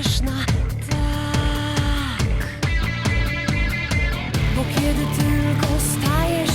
i grzeszna, tak. Bo kiedy tylko stajesz